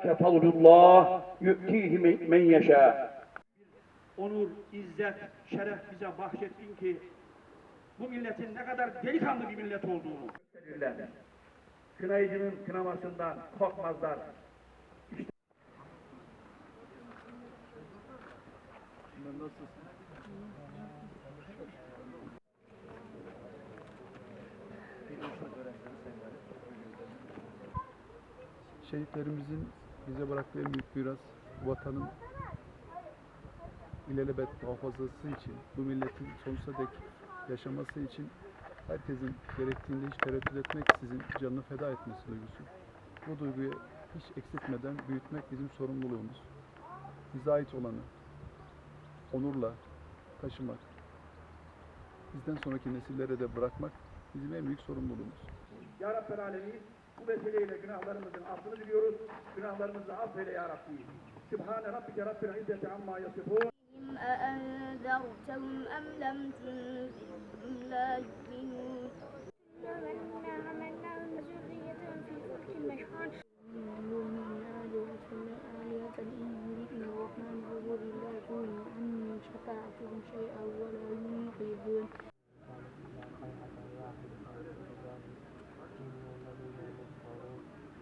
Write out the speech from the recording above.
ذَٰلِكَ فَضْلُ اللّٰهِ يُؤْتِيهِ مَنْ يَشَاءُ onur, izzet, şeref bize bahşettin ki bu milletin ne kadar delikanlı bir millet olduğunu gösterirler. Kınayıcının kınamasından korkmazlar. Şehitlerimizin bize bıraktığı büyük miras vatanın ilelebet muhafazası için, bu milletin sonsuza dek yaşaması için herkesin gerektiğinde hiç tereddüt etmeksizin canını feda etmesi duygusu. Bu duyguyu hiç eksiltmeden büyütmek bizim sorumluluğumuz. Bize ait olanı onurla taşımak, bizden sonraki nesillere de bırakmak bizim en büyük sorumluluğumuz. Ya Rabbel Alemin bu vesileyle günahlarımızın affını diliyoruz. Günahlarımızı affeyle Ya Rabbi. Sübhane Rabbike Rabbil İzzeti Amma Yasifun. أأنذرتهم أم لم تنذرهم لا يؤمنون ومنا حملناهم وذريتهم في فلك مشحون من آلهة آلهة إن يردنا الرحمن بضر لا تغني عني شفاعتهم شيئا ولا ينقذون